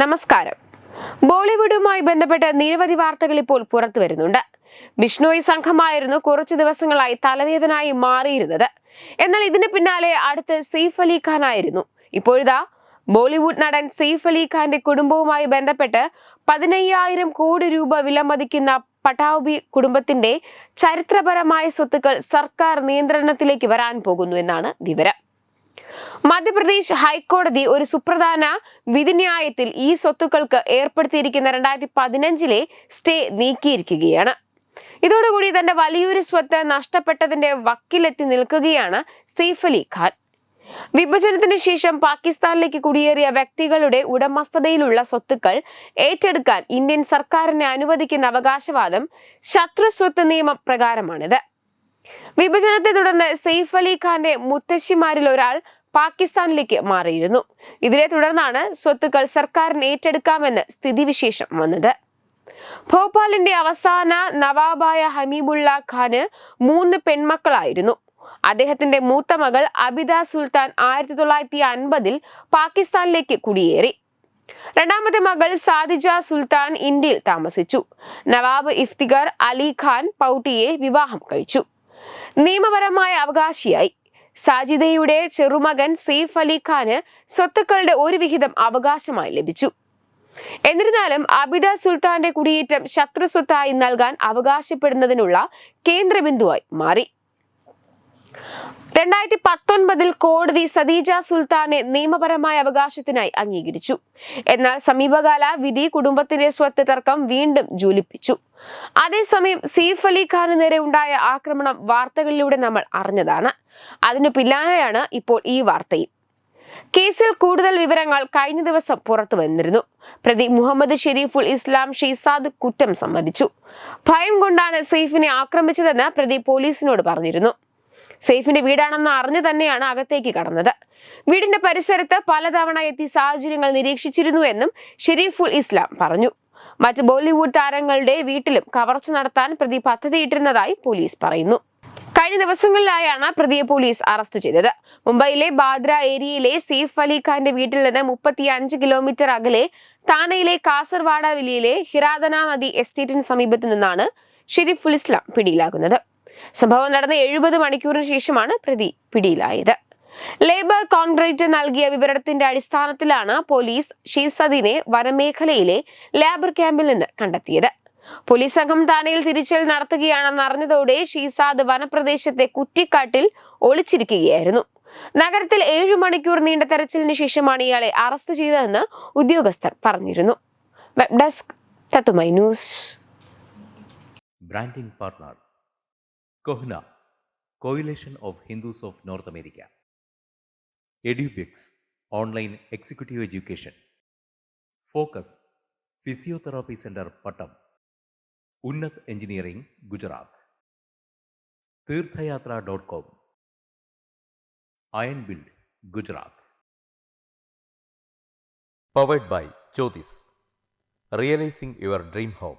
നമസ്കാരം. ബോളിവുഡുമായി ബന്ധപ്പെട്ട് നിരവധി വാർത്തകൾ ഇപ്പോൾ പുറത്തു വരുന്നുണ്ട്. ബിഷ്ണോയി സംഘമായിരുന്നു കുറച്ചു ദിവസങ്ങളായി തലവേദനായി മാറിയിരുന്നത്. എന്നാൽ ഇതിന് പിന്നാലെ അടുത്ത് സെയ്ഫ് അലി ഖാൻ ആയിരുന്നു. ഇപ്പോഴിതാ ബോളിവുഡ് നടൻ സെയ്ഫ് അലി ഖാന്റെ കുടുംബവുമായി ബന്ധപ്പെട്ട് പതിനയ്യായിരം കോടി രൂപ വിലമതിക്കുന്ന പട്ടാബി കുടുംബത്തിന്റെ ചരിത്രപരമായ സ്വത്തുക്കൾ സർക്കാർ നിയന്ത്രണത്തിലേക്ക് വരാൻ പോകുന്നു എന്നാണ് വിവരം. മധ്യപ്രദേശ് ഹൈക്കോടതി ഒരു സുപ്രധാന വിധിന്യായത്തിൽ ഈ സ്വത്തുക്കൾക്ക് ഏർപ്പെടുത്തിയിരിക്കുന്ന രണ്ടായിരത്തി പതിനഞ്ചിലെ സ്റ്റേ നീക്കിയിരിക്കുകയാണ്. ഇതോടുകൂടി തന്റെ വലിയൊരു സ്വത്ത് നഷ്ടപ്പെട്ടതിന്റെ വക്കിലെത്തി നിൽക്കുകയാണ് സെയ്ഫ് അലി ഖാൻ. വിഭജനത്തിന് ശേഷം പാകിസ്ഥാനിലേക്ക് കുടിയേറിയ വ്യക്തികളുടെ ഉടമസ്ഥതയിലുള്ള സ്വത്തുക്കൾ ഏറ്റെടുക്കാൻ ഇന്ത്യൻ സർക്കാരിനെ അനുവദിക്കുന്ന അവകാശവാദം ശത്രു സ്വത്ത് നിയമം പ്രകാരമാണിത്. വിഭജനത്തെ തുടർന്ന് സെയ്ഫ് അലി ഖാന്റെ മുത്തശ്ശിമാരിൽ ഒരാൾ പാകിസ്ഥാനിലേക്ക് മാറിയിരുന്നു. ഇതിനെ തുടർന്നാണ് സ്വത്തുക്കൾ സർക്കാരിന് ഏറ്റെടുക്കാമെന്ന് സ്ഥിതിവിശേഷം വന്നത്. ഭോപ്പാലിന്റെ അവസാന നവാബായ ഹമീബുള്ള ഖാന് മൂന്ന് പെൺമക്കളായിരുന്നു. അദ്ദേഹത്തിന്റെ മൂത്ത മകൾ അബിദ സുൽത്താൻ ആയിരത്തി തൊള്ളായിരത്തി അൻപതിൽ പാകിസ്ഥാനിലേക്ക് കുടിയേറി. രണ്ടാമത്തെ മകൾ സാദിജ സുൽത്താൻ ഇന്ത്യയിൽ താമസിച്ചു. നവാബ് ഇഫ്തിഗർ അലി ഖാൻ പൗട്ടിയെ വിവാഹം കഴിച്ചു. നിയമപരമായ അവകാശിയായി. സാജിദയുടെ ചെറുമകൻ സെയ്ഫ് അലി ഖാന് സ്വത്തുക്കളുടെ ഒരു വിഹിതം അവകാശമായി ലഭിച്ചു. എന്നിരുന്നാലും അബിദ സുൽത്താന്റെ കുടിയേറ്റം ശത്രു സ്വത്തായി നൽകാൻ അവകാശപ്പെടുന്നതിനുള്ള കേന്ദ്രബിന്ദുവായി മാറി. രണ്ടായിരത്തി പത്തൊൻപതിൽ കോടതി സദീജ സുൽത്താനെ നിയമപരമായ അവകാശത്തിനായി അംഗീകരിച്ചു. എന്നാൽ സമീപകാല വിധി കുടുംബത്തിന്റെ സ്വത്ത് തർക്കം വീണ്ടും ജ്വലിപ്പിച്ചു. അതേസമയം സീഫ് അലി ഖാന് നേരെ ഉണ്ടായ ആക്രമണം വാർത്തകളിലൂടെ നമ്മൾ അറിഞ്ഞതാണ്. അതിനു പിന്നാലെയാണ് ഇപ്പോൾ ഈ വാർത്തയും. കേസിൽ കൂടുതൽ വിവരങ്ങൾ കഴിഞ്ഞ ദിവസം പുറത്തു വന്നിരുന്നു. പ്രതി മുഹമ്മദ് ഷെരീഫുൽ ഇസ്ലാം ഷെയ്സാദ് കുറ്റം സമ്മതിച്ചു. ഭയം കൊണ്ടാണ് സെയ്ഫിനെ ആക്രമിച്ചതെന്ന് പ്രതി പോലീസിനോട് പറഞ്ഞിരുന്നു. സെയ്ഫിന്റെ വീടാണെന്ന് അറിഞ്ഞു തന്നെയാണ് അകത്തേക്ക് കടന്നത്. വീടിന്റെ പരിസരത്ത് പലതവണ എത്തി സാഹചര്യങ്ങൾ നിരീക്ഷിച്ചിരുന്നു എന്നും ഷെരീഫുൽ ഇസ്ലാം പറഞ്ഞു. മറ്റ് ബോളിവുഡ് താരങ്ങളുടെ വീട്ടിലും കവർച്ച നടത്താൻ പ്രതി പദ്ധതിയിട്ടിരുന്നതായി പോലീസ് പറയുന്നു. കഴിഞ്ഞ ദിവസങ്ങളിലായാണ് പ്രതിയെ പോലീസ് അറസ്റ്റ് ചെയ്തത്. മുംബൈയിലെ ബാദ്ര ഏരിയയിലെ സെയ്ഫ് അലി ഖാന്റെ വീട്ടിൽ നിന്ന് മുപ്പത്തി അഞ്ച് കിലോമീറ്റർ അകലെ താനയിലെ കാസർവാഡ വിലയിലെ ഹിരാദന നദി എസ്റ്റേറ്റിന് സമീപത്തു നിന്നാണ് ഷെരീഫുൽ ഇസ്ലാം പിടിയിലാകുന്നത്. സംഭവം നടന്ന എഴുപത് മണിക്കൂറിന് ശേഷമാണ് പ്രതി പിടിയിലായത്. ലേബർ കോൺഗ്രേറ്റ് നൽകിയ വിവരത്തിന്റെ അടിസ്ഥാനത്തിലാണ് പോലീസ് ഷീസദിനെ വനമേഖലയിലെ ലേബർ ക്യാമ്പിൽ നിന്ന് കണ്ടെത്തിയത്. പോലീസ് സംഘം താനയിൽ തിരിച്ചൽ നടത്തുകയാണെന്ന് അറിഞ്ഞതോടെ ഷീസാദ് വനപ്രദേശത്തെ കുറ്റിക്കാട്ടിൽ ഒളിച്ചിരിക്കുകയായിരുന്നു. നഗരത്തിൽ ഏഴു മണിക്കൂർ നീണ്ട തെരച്ചിലിന് ശേഷമാണ് ഇയാളെ അറസ്റ്റ് ചെയ്തതെന്ന് ഉദ്യോഗസ്ഥർ പറഞ്ഞിരുന്നു. വെബ് ഡെസ്ക് തത്തുമൈ news branding partner. Kohna, Coalition of Hindus of North America. EduBix, online executive education. Focus, Physiotherapy Center, Pattam. Unnat Engineering, Gujarat. Tirthayatra.com. Iron Build, Gujarat. Powered by Jyotis. Realizing your dream home.